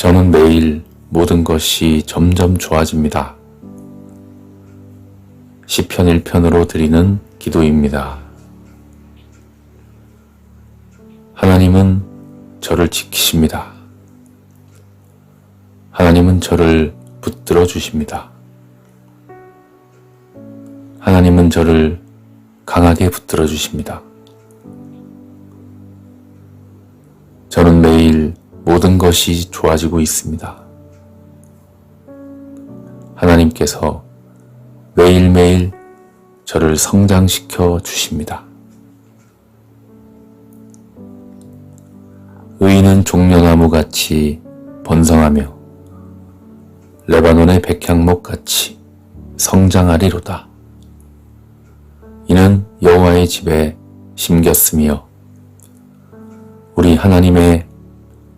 저는 매일 모든 것이 점점 좋아집니다. 시편 1편으로 드리는 기도입니다. 하나님은 저를 지키십니다. 하나님은 저를 붙들어 주십니다. 하나님은 저를 강하게 붙들어 주십니다. 저는 매일 모든 것이 좋아지고 있습니다. 하나님께서 매일매일 저를 성장시켜 주십니다. 의인은 종려나무 같이 번성하며 레바논의 백향목 같이 성장하리로다. 이는 여호와의 집에 심겼으며 우리 하나님의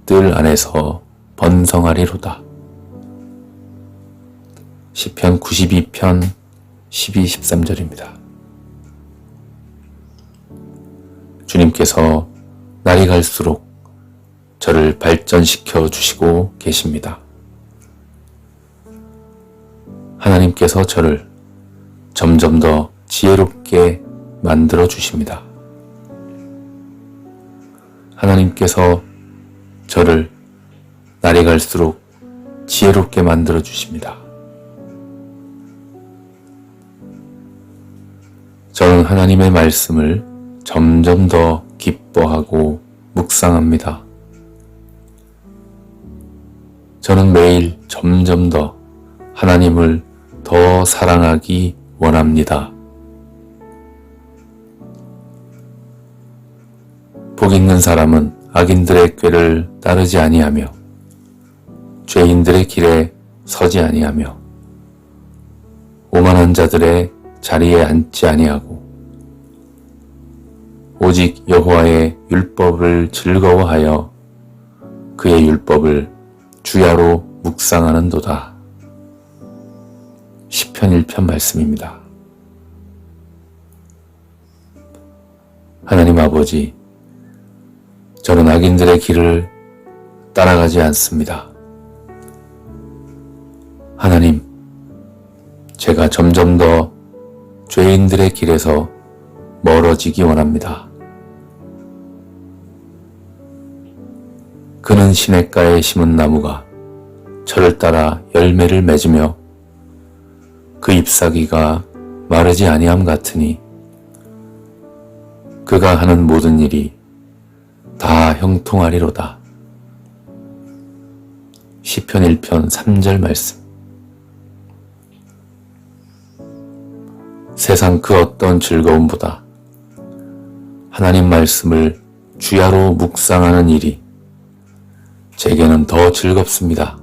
뜰 안에서 번성하리로다. 시편 92편 12, 13절입니다. 주님께서 날이 갈수록 저를 발전시켜 주시고 계십니다. 하나님께서 저를 점점 더 지혜롭게 만들어 주십니다. 하나님께서 저를 날이 갈수록 지혜롭게 만들어 주십니다. 저는 하나님의 말씀을 점점 더 기뻐하고 묵상합니다. 저는 매일 점점 더 하나님을 더 사랑하기 원합니다. 복 있는 사람은 악인들의 꾀를 따르지 아니하며 죄인들의 길에 서지 아니하며 오만한 자들의 자리에 앉지 아니하고 오직 여호와의 율법을 즐거워하여 그의 율법을 주야로 묵상하는도다. 시편 1편 말씀입니다. 하나님 아버지, 저는 악인들의 길을 따라가지 않습니다. 하나님, 제가 점점 더 죄인들의 길에서 멀어지기 원합니다. 그는 시냇가에 심은 나무가 저를 따라 열매를 맺으며 그 잎사귀가 마르지 아니함 같으니 그가 하는 모든 일이 다 형통하리로다. 시편 1편 3절 말씀 세상 그 어떤 즐거움보다 하나님 말씀을 주야로 묵상하는 일이 제게는 더 즐겁습니다.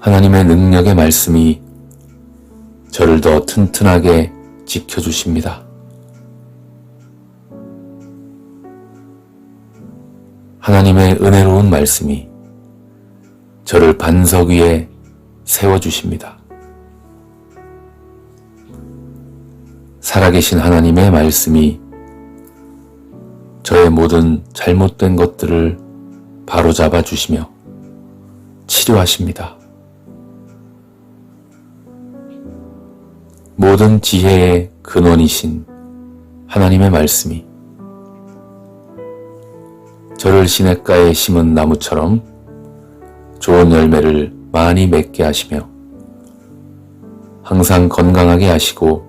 하나님의 능력의 말씀이 저를 더 튼튼하게 지켜주십니다. 하나님의 은혜로운 말씀이 저를 반석 위에 세워주십니다. 살아계신 하나님의 말씀이 저의 모든 잘못된 것들을 바로잡아 주시며 치료하십니다. 모든 지혜의 근원이신 하나님의 말씀이 저를 시냇가에 심은 나무처럼 좋은 열매를 많이 맺게 하시며 항상 건강하게 하시고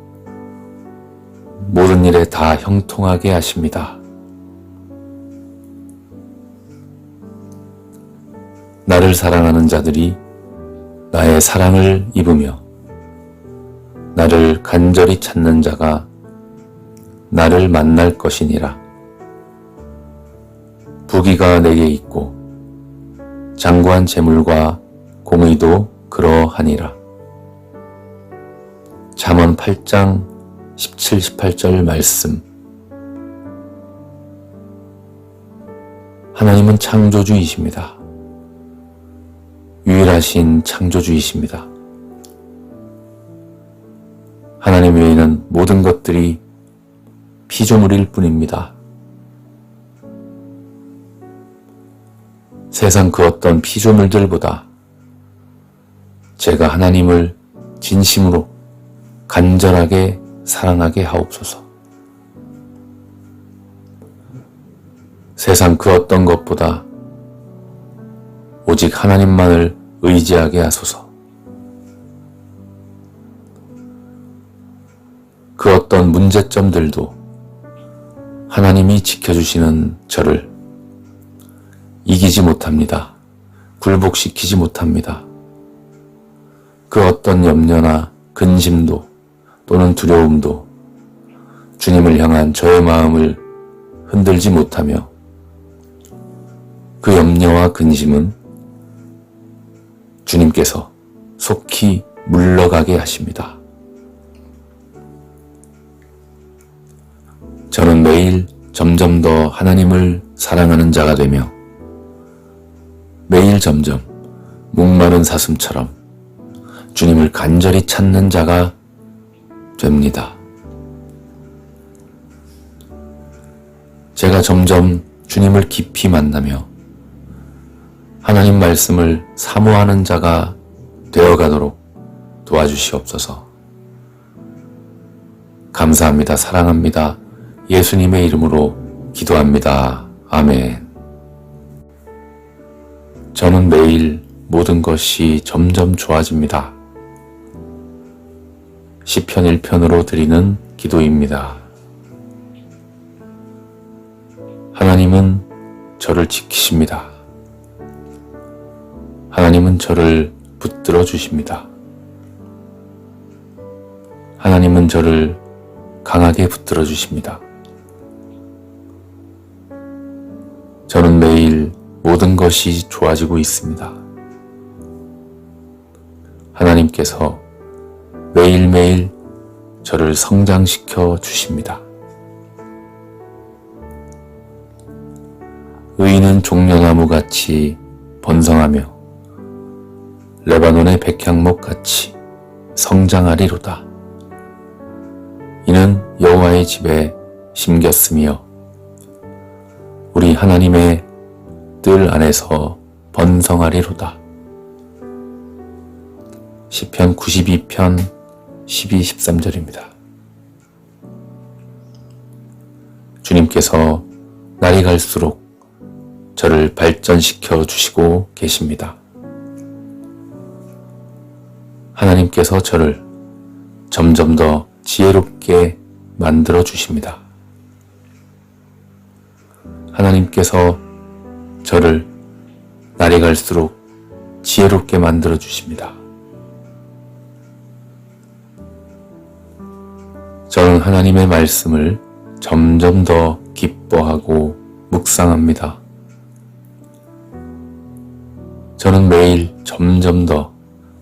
모든 일에 다 형통하게 하십니다. 나를 사랑하는 자들이 나의 사랑을 입으며 나를 간절히 찾는 자가 나를 만날 것이니라. 부귀가 내게 있고 장구한 재물과 공의도 그러하니라. 잠언 8장 17, 18절 말씀 하나님은 창조주이십니다. 유일하신 창조주이십니다. 하나님 외에는 모든 것들이 피조물일 뿐입니다. 세상 그 어떤 피조물들보다 제가 하나님을 진심으로 간절하게 사랑하게 하옵소서. 세상 그 어떤 것보다 오직 하나님만을 의지하게 하소서. 그 어떤 문제점들도 하나님이 지켜주시는 저를 이기지 못합니다. 굴복시키지 못합니다. 그 어떤 염려나 근심도 또는 두려움도 주님을 향한 저의 마음을 흔들지 못하며 그 염려와 근심은 주님께서 속히 물러가게 하십니다. 저는 매일 점점 더 하나님을 사랑하는 자가 되며 매일 점점 목마른 사슴처럼 주님을 간절히 찾는 자가 됩니다. 제가 점점 주님을 깊이 만나며 하나님 말씀을 사모하는 자가 되어가도록 도와주시옵소서. 감사합니다. 사랑합니다. 예수님의 이름으로 기도합니다. 아멘. 저는 매일 모든 것이 점점 좋아집니다. 시편 1편으로 드리는 기도입니다. 하나님은 저를 지키십니다. 하나님은 저를 붙들어 주십니다. 하나님은 저를 강하게 붙들어 주십니다. 모든 것이 좋아지고 있습니다. 하나님께서 매일매일 저를 성장시켜 주십니다. 의인은 종려나무 같이 번성하며 레바논의 백향목 같이 성장하리로다. 이는 여호와의 집에 심겼으며 우리 하나님의 뜰 안에서 번성하리로다. 시편 92편 12, 13절입니다. 주님께서 날이 갈수록 저를 발전시켜 주시고 계십니다. 하나님께서 저를 점점 더 지혜롭게 만들어 주십니다. 하나님께서 저를 날이 갈수록 지혜롭게 만들어 주십니다. 저는 하나님의 말씀을 점점 더 기뻐하고 묵상합니다. 저는 매일 점점 더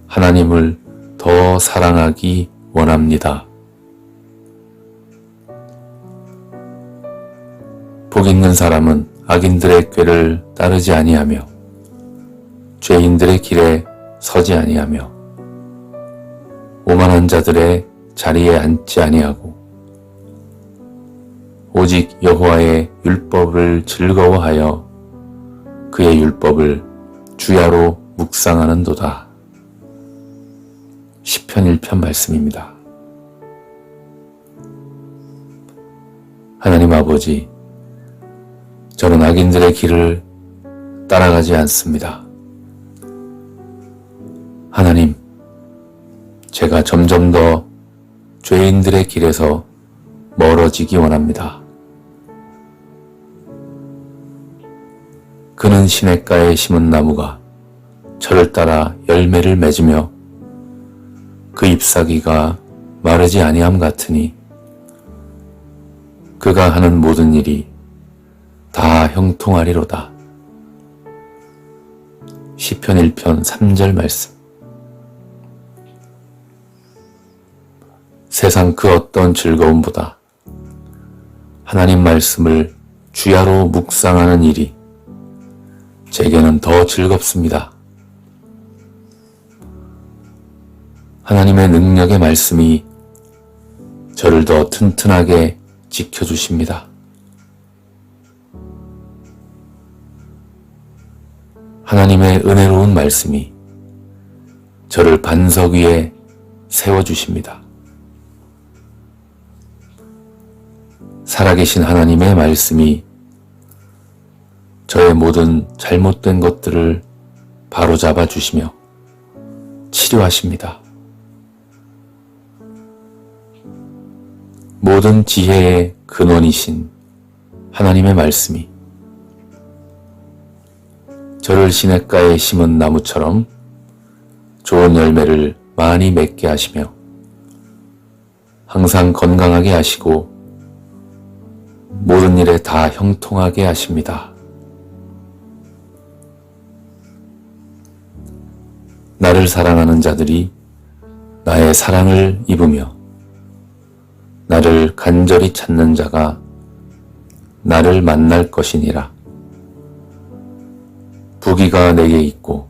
하나님을 더 사랑하기 원합니다. 복 있는 사람은 악인들의 꾀를 따르지 아니하며 죄인들의 길에 서지 아니하며 오만한 자들의 자리에 앉지 아니하고 오직 여호와의 율법을 즐거워하여 그의 율법을 주야로 묵상하는도다. 시편 1편 말씀입니다. 하나님 아버지, 저는 악인들의 길을 따라가지 않습니다. 하나님, 제가 점점 더 죄인들의 길에서 멀어지기 원합니다. 그는 시냇가에 심은 나무가 저를 따라 열매를 맺으며 그 잎사귀가 마르지 아니함 같으니 그가 하는 모든 일이 다 형통하리로다. 시편 1편 3절 말씀 세상 그 어떤 즐거움보다 하나님 말씀을 주야로 묵상하는 일이 제게는 더 즐겁습니다. 하나님의 능력의 말씀이 저를 더 튼튼하게 지켜주십니다. 하나님의 은혜로운 말씀이 저를 반석 위에 세워주십니다. 살아계신 하나님의 말씀이 저의 모든 잘못된 것들을 바로잡아 주시며 치료하십니다. 모든 지혜의 근원이신 하나님의 말씀이 저를 시냇가에 심은 나무처럼 좋은 열매를 많이 맺게 하시며 항상 건강하게 하시고 모든 일에 다 형통하게 하십니다. 나를 사랑하는 자들이 나의 사랑을 입으며 나를 간절히 찾는 자가 나를 만날 것이니라. 부귀가 내게 있고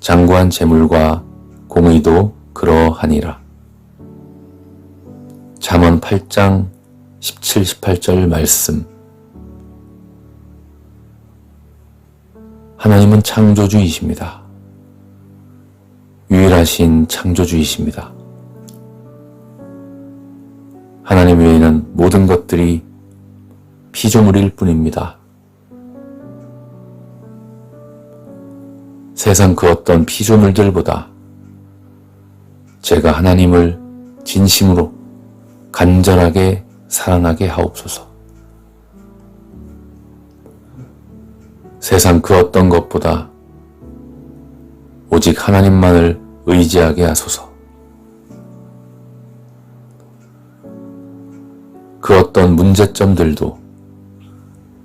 장구한 재물과 공의도 그러하니라. 잠언 8장 17, 18절 말씀 하나님은 창조주이십니다. 유일하신 창조주이십니다. 하나님 외에는 모든 것들이 피조물일 뿐입니다. 세상 그 어떤 피조물들보다 제가 하나님을 진심으로 간절하게 사랑하게 하옵소서. 세상 그 어떤 것보다 오직 하나님만을 의지하게 하소서. 그 어떤 문제점들도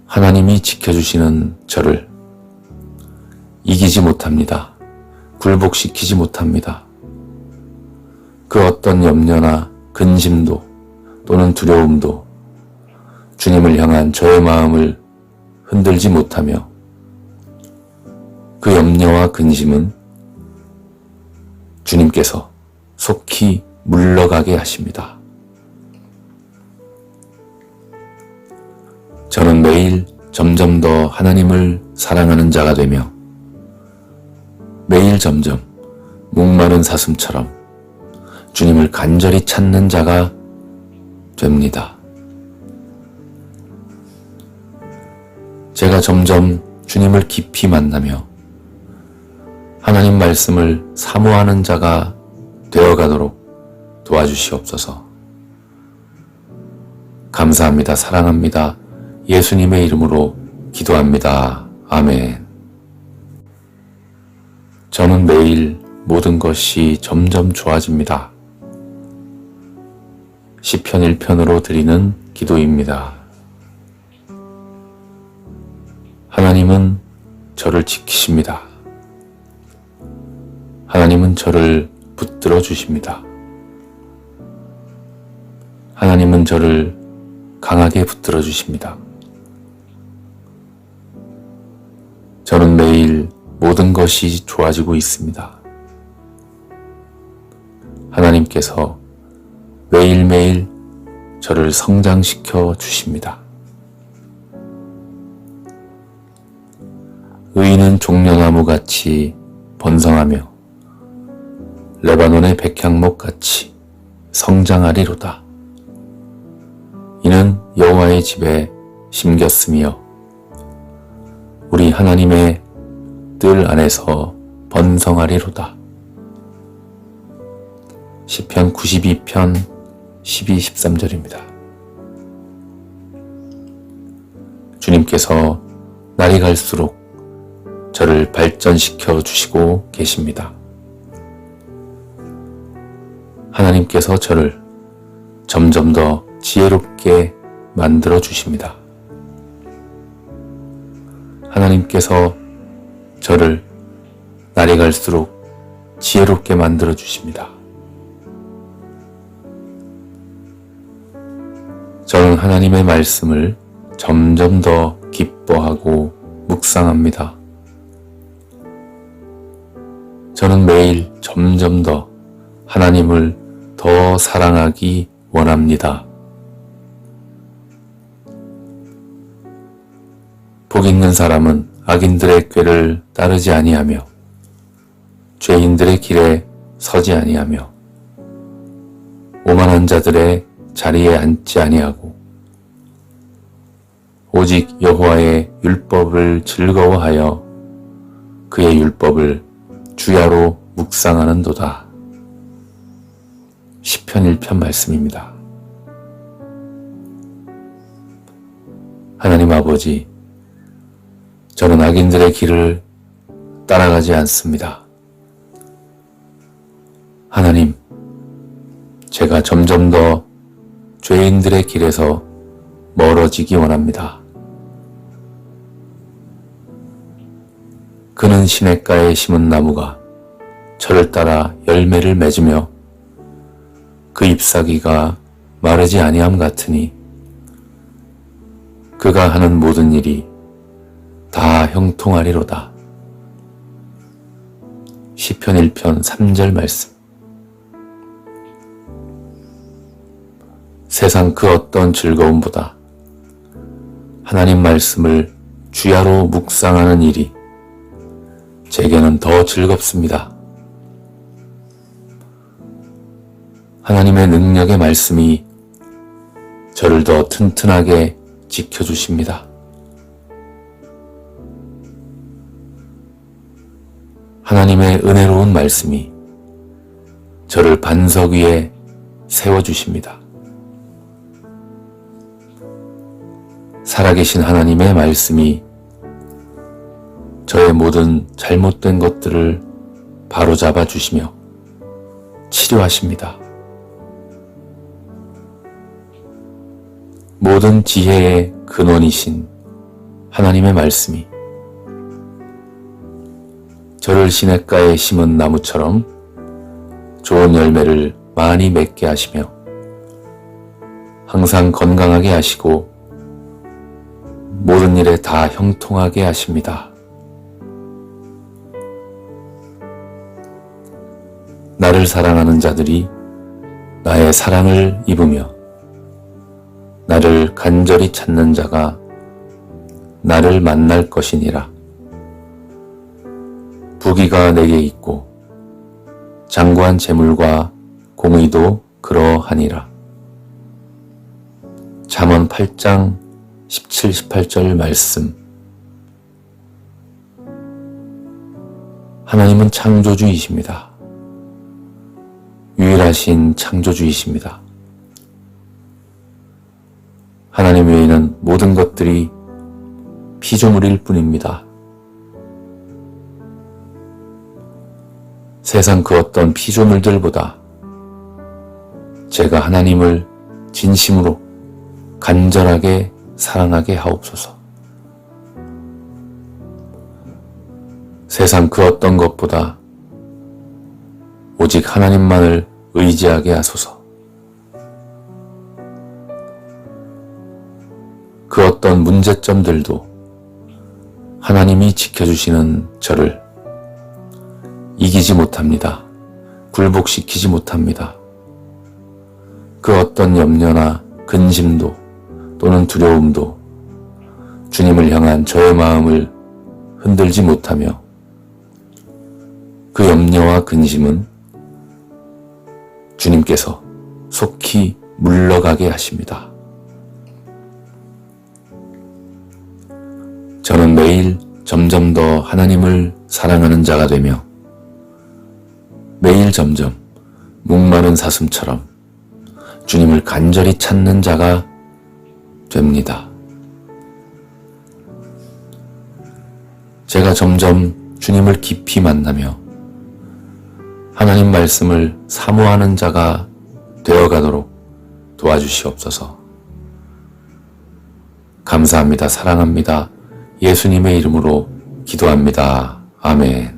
하나님이 지켜주시는 저를 이기지 못합니다. 굴복시키지 못합니다. 그 어떤 염려나 근심도 또는 두려움도 주님을 향한 저의 마음을 흔들지 못하며 그 염려와 근심은 주님께서 속히 물러가게 하십니다. 저는 매일 점점 더 하나님을 사랑하는 자가 되며 매일 점점 목마른 사슴처럼 주님을 간절히 찾는 자가 됩니다. 제가 점점 주님을 깊이 만나며 하나님 말씀을 사모하는 자가 되어가도록 도와주시옵소서. 감사합니다. 사랑합니다. 예수님의 이름으로 기도합니다. 아멘. 저는 매일 모든 것이 점점 좋아집니다. 시편 1편으로 드리는 기도입니다. 하나님은 저를 지키십니다. 하나님은 저를 붙들어 주십니다. 하나님은 저를 강하게 붙들어 주십니다. 모든 것이 좋아지고 있습니다. 하나님께서 매일매일 저를 성장시켜 주십니다. 의인은 종려나무 같이 번성하며 레바논의 백향목 같이 성장하리로다. 이는 여호와의 집에 심겼으며 우리 하나님의 뜰 안에서 번성하리로다. 시편 92편 12, 13절입니다. 주님께서 날이 갈수록 저를 발전시켜 주시고 계십니다. 하나님께서 저를 점점 더 지혜롭게 만들어 주십니다. 하나님께서 저를 날이 갈수록 지혜롭게 만들어 주십니다. 저는 하나님의 말씀을 점점 더 기뻐하고 묵상합니다. 저는 매일 점점 더 하나님을 더 사랑하기 원합니다. 복 있는 사람은 악인들의 꾀를 따르지 아니하며 죄인들의 길에 서지 아니하며 오만한 자들의 자리에 앉지 아니하고 오직 여호와의 율법을 즐거워하여 그의 율법을 주야로 묵상하는도다. 시편 1편 말씀입니다. 하나님 아버지, 저는 악인들의 길을 따라가지 않습니다. 하나님, 제가 점점 더 죄인들의 길에서 멀어지기 원합니다. 그는 시냇가에 심은 나무가 저를 따라 열매를 맺으며 그 잎사귀가 마르지 아니함 같으니 그가 하는 모든 일이 다 형통하리로다. 시편 1편 3절 말씀 세상 그 어떤 즐거움보다 하나님 말씀을 주야로 묵상하는 일이 제게는 더 즐겁습니다. 하나님의 능력의 말씀이 저를 더 튼튼하게 지켜주십니다. 하나님의 은혜로운 말씀이 저를 반석 위에 세워주십니다. 살아계신 하나님의 말씀이 저의 모든 잘못된 것들을 바로잡아 주시며 치료하십니다. 모든 지혜의 근원이신 하나님의 말씀이 저를 시냇가에 심은 나무처럼 좋은 열매를 많이 맺게 하시며 항상 건강하게 하시고 모든 일에 다 형통하게 하십니다. 나를 사랑하는 자들이 나의 사랑을 입으며 나를 간절히 찾는 자가 나를 만날 것이니라. 부귀가 내게 있고 장구한 재물과 공의도 그러하니라. 잠언 8장 17, 18절 말씀 하나님은 창조주이십니다. 유일하신 창조주이십니다. 하나님 외에는 모든 것들이 피조물일 뿐입니다. 세상 그 어떤 피조물들보다 제가 하나님을 진심으로 간절하게 사랑하게 하옵소서. 세상 그 어떤 것보다 오직 하나님만을 의지하게 하소서. 그 어떤 문제점들도 하나님이 지켜주시는 저를 이기지 못합니다. 굴복시키지 못합니다. 그 어떤 염려나 근심도 또는 두려움도 주님을 향한 저의 마음을 흔들지 못하며 그 염려와 근심은 주님께서 속히 물러가게 하십니다. 저는 매일 점점 더 하나님을 사랑하는 자가 되며 매일 점점 목마른 사슴처럼 주님을 간절히 찾는 자가 됩니다. 제가 점점 주님을 깊이 만나며 하나님 말씀을 사모하는 자가 되어가도록 도와주시옵소서. 감사합니다. 사랑합니다. 예수님의 이름으로 기도합니다. 아멘.